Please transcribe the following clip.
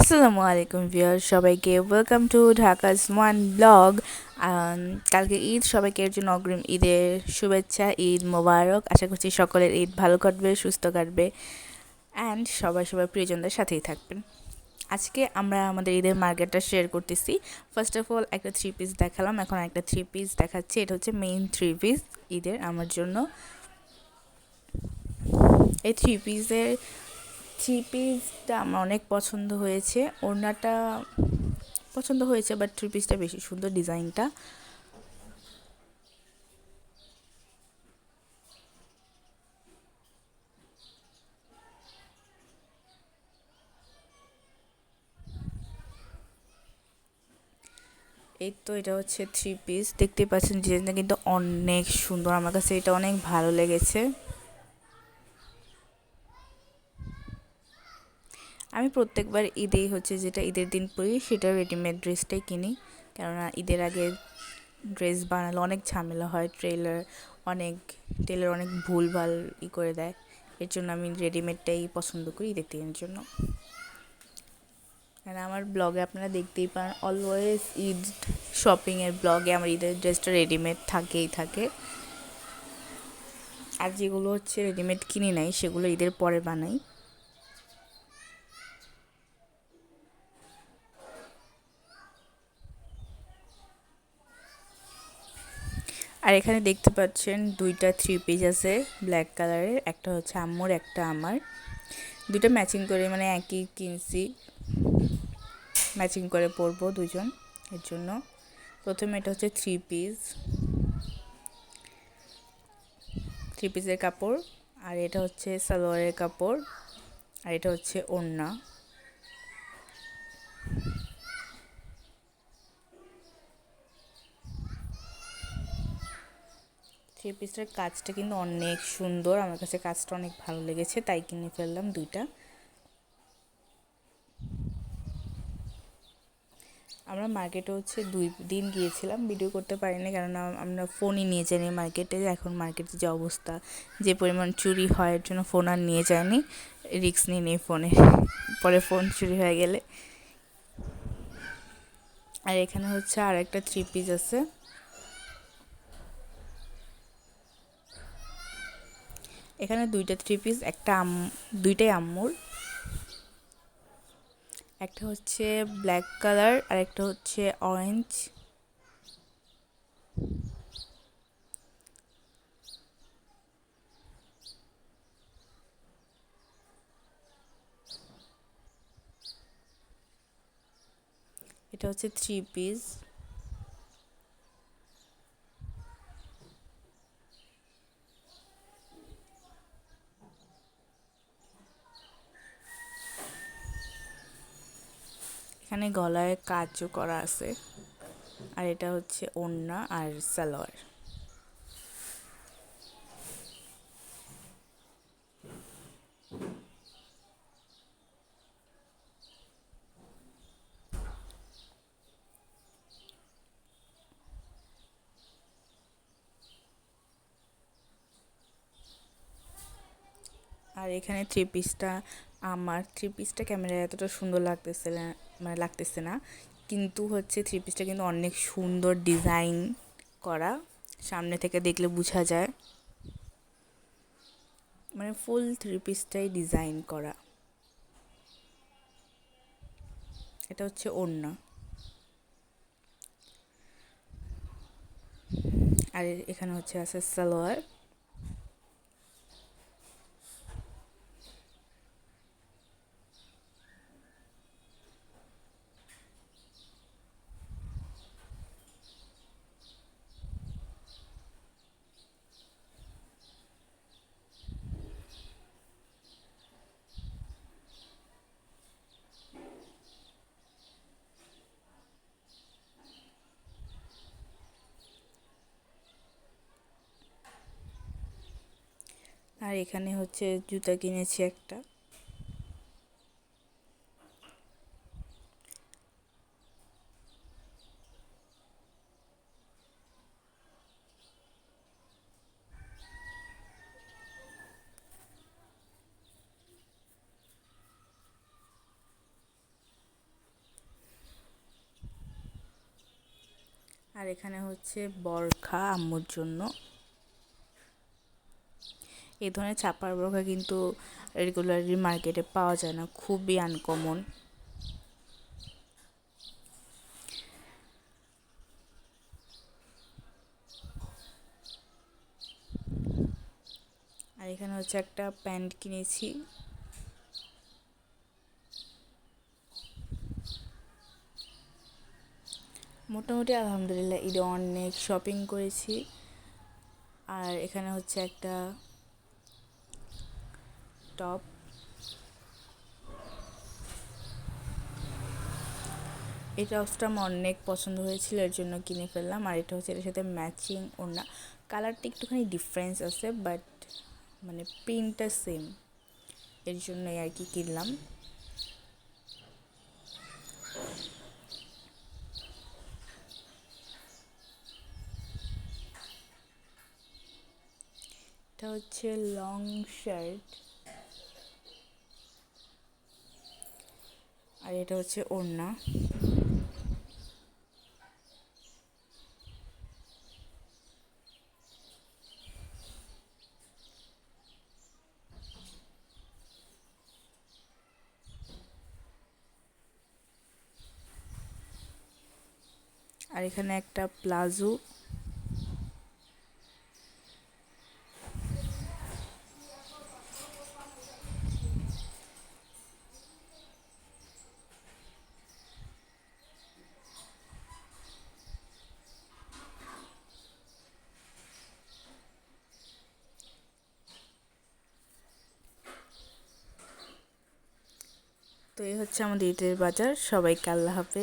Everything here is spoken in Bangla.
আসসালামু আলাইকুম ভিউয়ার সবাইকে welcome to Dhaka's one blog কালকে ঈদ, সবাইকে এর জন্য অগ্রিম ঈদের শুভেচ্ছা, ঈদ মোবারক। আশা করছি সকলের ঈদ ভালো কাটবে, সুস্থ কাটবে। অ্যান্ড সবাই সবার প্রিয়জনদের সাথেই থাকবেন। আজকে আমরা আমাদের ঈদের মার্কেটটা শেয়ার করতেছি। ফার্স্ট অফ অল একটা থ্রি পিস দেখালাম। এখন একটা থ্রি পিস দেখাচ্ছি। এটা হচ্ছে মেইন থ্রি পিস ঈদের আমার জন্য। এই থ্রি পিসের থ্রি পিসটা আমার অনেক পছন্দ হয়েছে। ওড়নাটা পছন্দ হয়েছে বাট থ্রি পিসটা বেশি সুন্দর ডিজাইনটা। এই তো এটা হচ্ছে থ্রি পিস। দেখতে পাচ্ছেন ডিজাইনটা কিন্তু অনেক সুন্দর। আমার কাছে এটা অনেক ভালো লেগেছে। আমি প্রত্যেকবার ঈদেই হচ্ছে যেটা ঈদের দিন পরি, সেটা রেডিমেড ড্রেসটাই কিনি। কেননা ঈদের আগে ড্রেস বানালে অনেক ঝামেলা হয় ট্রেলার অনেক টেলার অনেক ভুলভাল ই করে দেয়। এর জন্য আমি রেডিমেডটাই পছন্দ করি ঈদের দিনের জন্য। আর আমার ব্লগে আপনারা দেখতেই পান অলওয়েজ ঈদ শপিংয়ের ব্লগে আমার ঈদের ড্রেসটা রেডিমেড থাকেই থাকে। আর যেগুলো হচ্ছে রেডিমেড কিনি নাই, সেগুলো ঈদের পরে বানাই। আর এখানে দেখতে পাচ্ছেন দুইটা থ্রি পিস আছে ব্ল্যাক কালারের একটা হচ্ছে আম্মুর, একটা আমার। দুইটা ম্যাচিং করে মানে একই কিনছি। ম্যাচিং করে পরবো দুজন এর জন্য। প্রথমে এটা হচ্ছে থ্রি পিস থ্রি পিসের কাপড়, আর এটা হচ্ছে সালোয়ারের কাপড়, আর এটা হচ্ছে ওড়না। থ্রি পিসটার কাজটা কিন্তু অনেক সুন্দর। আমার কাছে কাজটা অনেক ভালো লেগেছে, তাই কিনে ফেললাম দুইটা। আমরা মার্কেটে হচ্ছে দুই দিন গিয়েছিলাম ভিডিও করতে পারিনি কারণ আমরা ফোনই নিয়ে যাইনি মার্কেটে এখন মার্কেটে যে অবস্থা, যে পরিমাণ চুরি হয় এর জন্য ফোন আর নিয়ে যায়নি রিক্স নিয়ে নেই ফোনে পরে ফোন চুরি হয়ে গেলে। আর এখানে হচ্ছে আর একটা থ্রি পিস আছে। এখানে দুইটা থ্রি পিস একটা আম, দুইটাই আম্মুর। একটা হচ্ছে ব্ল্যাক কালার আর একটা হচ্ছে অরেঞ্জ এটা হচ্ছে থ্রি পিস এখানে গলায় কাজও করা আছে। আর এটা হচ্ছে ওড়না আর সালোয়ার। আর এখানে থ্রি পিসটা আমার থ্রি পিসটা ক্যামেরায় এতটা সুন্দর লাগতেছে না মানে লাগতেছে না। কিন্তু হচ্ছে থ্রি পিসটা কিন্তু অনেক সুন্দর ডিজাইন করা। সামনে থেকে দেখলে বোঝা যায়। মানে ফুল থ্রি পিসটাই ডিজাইন করা। এটা হচ্ছে ওড়না। আর এখানে হচ্ছে আছে সালোয়ার। আর এখানে হচ্ছে জুতা কিনেছি একটা। আর এখানে হচ্ছে বরখা আম্মুর জন্য। এই ধরনের ছাপার বরখা কিন্তু রেগুলারলি মার্কেটে পাওয়া যায় না, খুবই আনকমন আর এখানে হচ্ছে একটা প্যান্ট কিনেছি। মোটামুটি আলহামদুলিল্লাহ ঈদে অনেক শপিং করেছি। আর এখানে হচ্ছে একটা টপ এই টপসটা আমার অনেক পছন্দ হয়েছিল, এর জন্য কিনে ফেললাম। আর এটা হচ্ছে এটার সাথে ম্যাচিং ওড়না। কালারটা একটুখানি ডিফারেন্স আছে বাট মানে প্রিন্টটা সেম এর জন্যই আর কি কিনলাম। এটা হচ্ছে লং শার্ট আর এটা হচ্ছে ওড়না। আর এখানে একটা প্লাজো। এই হচ্ছে আমাদের ঈদের বাজার। সবাইকে আল্লাহ হাফেজ।